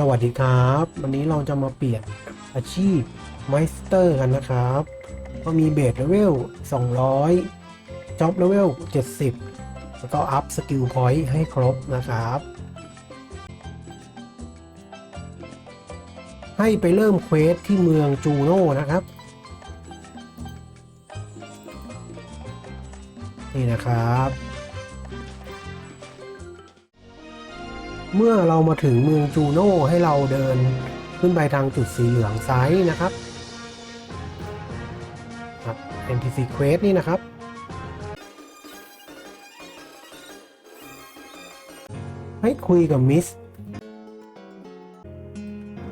สวัสดีครับ วันนี้เราจะมาเปลี่ยนอาชีพไมสเตอร์กันนะครับ ก็มีเบสเลเวล 200จ็อบเลเวล 70 แล้วก็อัพสกิลพอยต์ให้ครบนะครับ ให้ไปเริ่มเควสที่เมืองจูโน่นะครับ นี่นะครับ เมื่อเรามาถึงเมืองจูโน่ให้เราเดินขึ้นไปทางจุดสีเหลืองซ้ายนะครับครับ NPC Quest นี่นะครับ ให้คุยกับมิส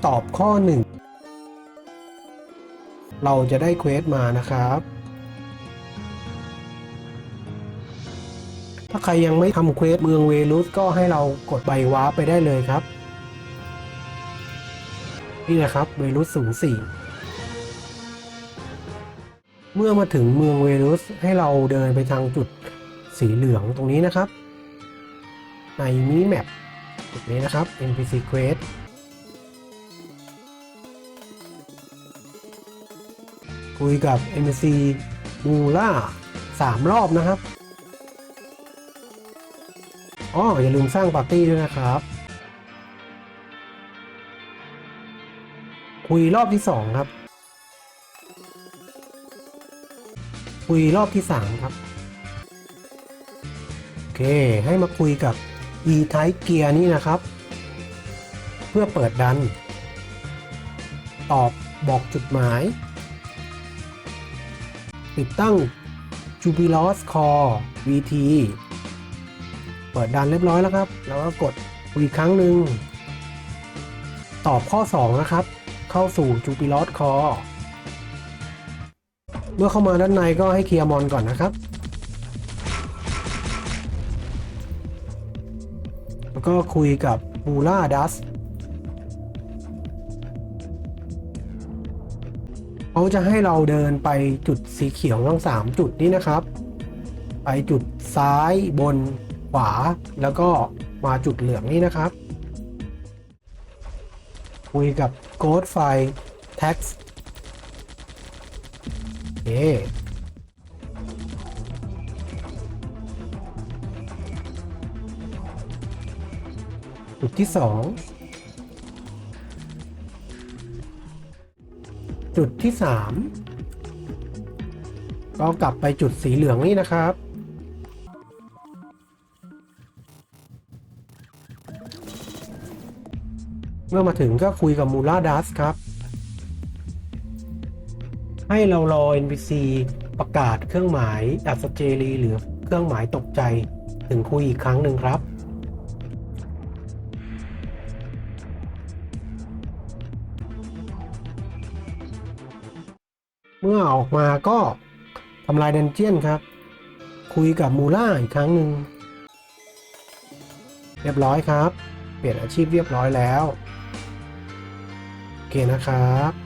ตอบข้อหนึ่ง เราจะได้เควสมานะครับ ถ้าใครยังไม่ทำเควสเมืองเวลุสก็ให้เรากดใบว้าไปได้เลยครับ นี่นะครับเวลุสสูงสี่เมื่อมาถึงเมืองเวลุสให้เราเดินไปทางจุดสีเหลืองตรงนี้นะครับ ในมินิแมปจุดนี้นะครับ NPC Quest คุยกับ NPC มูล่าสามรอบนะครับ อ๋ออย่าลืมสร้างปาร์ตี้ด้วยนะครับ คุยรอบที่สองครับ คุยรอบที่สามครับ โอเค ให้มาคุยกับ e-type gear นี่นะครับ เพื่อเปิดดัน ตอบบอกจุดหมาย ติดตั้ง Jubilos Core VT ปิดดันเรียบร้อยแล้วครับ แล้วก็กดอีกครั้งหนึ่งตอบข้อ 2 นะครับ เข้าสู่ Jupilot Core เมื่อเข้ามาด้านในก็ให้เคลียร์มอนก่อนนะครับ แล้วก็คุยกับ m u l a d u s เขาจะให้เราเดินไปจุดสีเขียวทั้ง 3 จุดนี้นะครับ ไปจุดซ้ายบน วาแล้วก็มาจุดเหลืองนี่นะครับ คุยกับ Ghost File Tax โอจุดที่สองจุดที่สามก็กลับไปจุดสีเหลืองนี่นะครับ เมื่อมาถึงก็คุยกับมูล่าดัสครับ ให้เรารอ NPC ประกาศเครื่องหมายอัศเจรีหรือเครื่องหมายตกใจถึงคุยอีกครั้งหนึ่งครับเมื่อออกมาก็ทำลายดันเจียนครับ คุยกับมูล่าอีกครั้งหนึ่ง เรียบร้อยครับ เปลี่ยนอาชีพเรียบร้อยแล้ว เคนะครับ